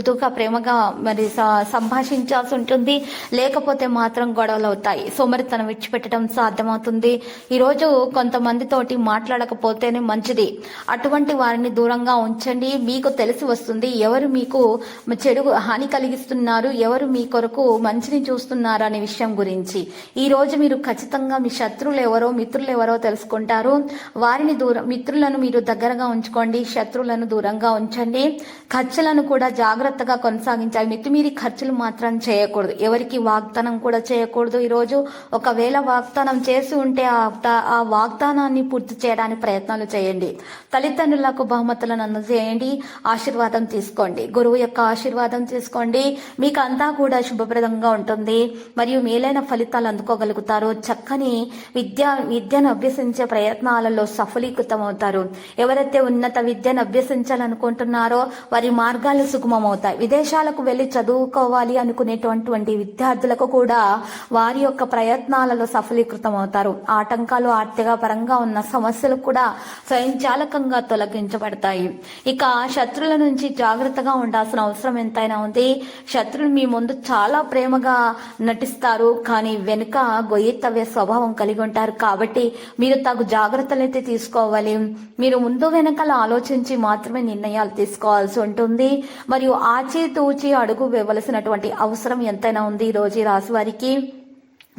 మృదువుగా ప్రేమగా మరి స- సంభాషించాల్సి ఉంటుంది. లేకపోతే మాత్రం గొడవలు అవుతాయి. సోమరితనం విడిచిపెట్టడం సాధ్యమవుతుంది. ఈరోజు కొంతమందితోటి మాట్లాడకపోతేనే మంచిది. అటువంటి వారిని దూరంగా ఉంచండి. మీకు తెలిసి వస్తుంది ఎవరు మీకు చెడు హాని కలిగిస్తున్నారు ఎవరు మీ కొరకు మంచిని చూస్తున్నారు అనే విషయం గురించి. ఈ రోజు మీరు ఖచ్చితంగా మీ శత్రువులు ఎవరో మిత్రులు ఎవరో తెలుసుకుంటారు. వారిని దూరం మిత్రులను మీరు దగ్గరగా ఉంచుకోండి. శత్రువులను దూరంగా ఉంచండి. ఖర్చులను కూడా జాగ్రత్తగా కొనసాగించాలి. మితిమీరి ఖర్చులు మాత్రం చేయకూడదు. ఎవరికి వాగ్దానం కూడా చేయకూడదు. ఈరోజు ఒకవేళ వాగ్దానం చేసి ఉంటే ఆ ఆ వాగ్దానాన్ని పూర్తి చేయడానికి ప్రయత్నాలు చేయండి. తల్లిదండ్రులకు బహుమతులను అందజేయండి. ఆశీర్వాదం తీసుకోండి. గురువు యొక్క ఆశీర్వాదం తీసుకోండి. మీకు అంతా కూడా శుభప్రదంగా ఉంటుంది. మరియు మేలైన ఫలితాలు అందుకోగలుగుతారు. చక్కని విద్య విద్యను అభ్యసించే ప్రయత్నాలలో సఫలీకృతం అవుతారు ఎవరైతే ఉన్నత విద్యను అభ్యసించాలనుకుంటున్నారో వారి మార్గాలు సుగమమవుతాయి. విదేశాలకు వెళ్ళి చదువుకోవాలి అనుకునేటువంటి విద్యార్థులకు కూడా వారి యొక్క ప్రయత్నాలలో సఫలీకృతం అవుతారు ఆటంకాలు ఆర్థిక పరంగా ఉన్న సమస్యలు కూడా స్వయంచాలకంగా తొలగించబడతాయి. ఇక శత్రుల నుంచి జాగ్రత్తగా ఉండాల్సిన అవసరం ఎంతైనా ఉంది. శత్రులు మీ ముందు చాలా ప్రేమగా నటిస్తారు. కానీ వెనుక గొయ్యి తవ్వే స్వభావం కలిగి ఉంటారు. కాబట్టి మీరు తగు జాగ్రత్తలు అయితే తీసుకోవాలి. మీరు ముందు వెనకాల ఆలోచించి మాత్రమే నిర్ణయాలు తీసుకోవాల్సి ఉంటుంది. మరియు ఆచితూచి అడుగు వేయవలసినటువంటి అవసరం ఎంతైనా ఉంది ఈ రోజు ఈ రాశి వారికి.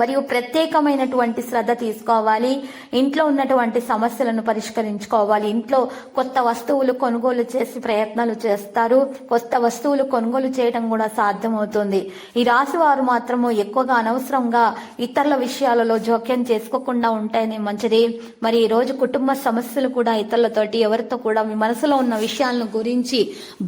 మరియు ప్రత్యేకమైనటువంటి శ్రద్ధ తీసుకోవాలి. ఇంట్లో ఉన్నటువంటి సమస్యలను పరిష్కరించుకోవాలి. ఇంట్లో కొత్త వస్తువులు కొనుగోలు చేసి ప్రయత్నాలు చేస్తారు. కొత్త వస్తువులు కొనుగోలు చేయడం కూడా సాధ్యమవుతుంది. ఈ రాశి వారు మాత్రము ఎక్కువగా అనవసరంగా ఇతరుల విషయాలలో జోక్యం చేసుకోకుండా ఉంటేనే మంచిది. మరి ఈ రోజు కుటుంబ సమస్యలు కూడా ఇతరులతోటి ఎవరితో కూడా మీ మనసులో ఉన్న విషయాలను గురించి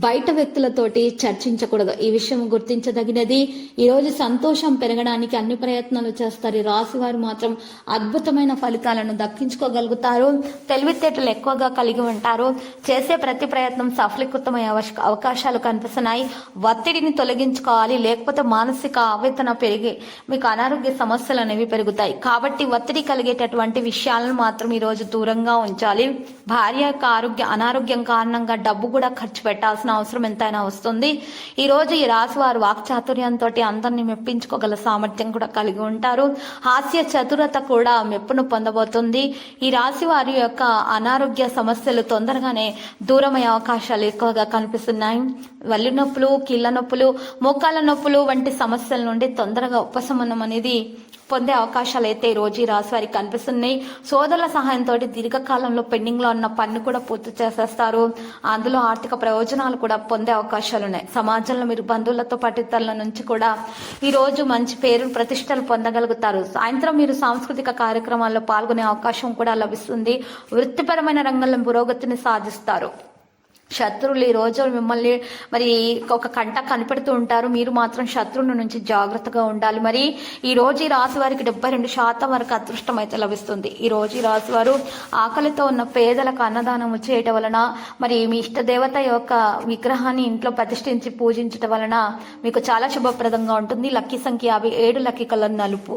బయట వ్యక్తులతోటి చర్చించకూడదు. ఈ విషయం గుర్తించదగినది. ఈ రోజు సంతోషం పెరగడానికి అన్ని ప్రయత్నాలు చేస్తారు. ఈ రాశి వారు మాత్రం అద్భుతమైన ఫలితాలను దక్కించుకోగలుగుతారు. తెలివితేటలు ఎక్కువగా కలిగి ఉంటారు. చేసే ప్రతి ప్రయత్నం సఫలీకృతమయ్యే అవకాశాలు కనిపిస్తున్నాయి. ఒత్తిడిని తొలగించుకోవాలి. లేకపోతే మానసిక ఆవేదన పెరిగి మీకు అనారోగ్య సమస్యలు అనేవి పెరుగుతాయి. కాబట్టి ఒత్తిడి కలిగేటటువంటి విషయాలను మాత్రం ఈరోజు దూరంగా ఉంచాలి. భార్య యొక్క ఆరోగ్య అనారోగ్యం కారణంగా డబ్బు కూడా ఖర్చు పెట్టాల్సిన అవసరం ఎంతైనా వస్తుంది. ఈరోజు ఈ రాశి వారు వాక్చాతుర్యంతో అందరినీ మెప్పించుకోగల సామర్థ్యం కూడా కలిగి ఉంటారు హాస్య చతురత కూడా మెప్పును పొందబోతుంది. ఈ రాశి వారి యొక్క అనారోగ్య సమస్యలు తొందరగానే దూరమయ్యే అవకాశాలు ఎక్కువగా కనిపిస్తున్నాయి. వల్లి నొప్పులు కీళ్ళ నొప్పులు మోకాళ్ళ నొప్పులు వంటి సమస్యల నుండి తొందరగా ఉపశమనం అనేది పొందే అవకాశాలు అయితే రోజీ రోజు రాశి వారికి కనిపిస్తున్నాయి. సోదరుల సహాయంతో దీర్ఘకాలంలో పెండింగ్లో ఉన్న పన్ను కూడా పూర్తి చేసేస్తారు. అందులో ఆర్థిక ప్రయోజనాలు కూడా పొందే అవకాశాలు ఉన్నాయి. సమాజంలో మీరు బంధువులతో పాటు ఇతరుల నుంచి కూడా ఈ రోజు మంచి పేరు ప్రతిష్టలు పొందగలుగుతారు. సాయంత్రం మీరు సాంస్కృతిక కార్యక్రమాల్లో పాల్గొనే అవకాశం కూడా లభిస్తుంది. వృత్తిపరమైన రంగంలో పురోగతిని సాధిస్తారు. శత్రువులు ఈ రోజు మిమ్మల్ని మరి ఒక కంట కనిపెడుతూ ఉంటారు. మీరు మాత్రం శత్రువుల నుంచి జాగ్రత్తగా ఉండాలి. మరి ఈ రోజు ఈ రాశి వారికి డెబ్బై రెండు శాతం వరకు అదృష్టం అయితే లభిస్తుంది. ఈ రోజు ఈ రాశి వారు ఆకలితో ఉన్న పేదలకు అన్నదానం చేయటం వలన మరి మీ ఇష్ట దేవత యొక్క విగ్రహాన్ని ఇంట్లో ప్రతిష్ఠించి పూజించటం వలన మీకు చాలా శుభప్రదంగా ఉంటుంది. లక్కీ సంఖ్య యాభై ఏడు లక్కీ కలర్ నలుపు.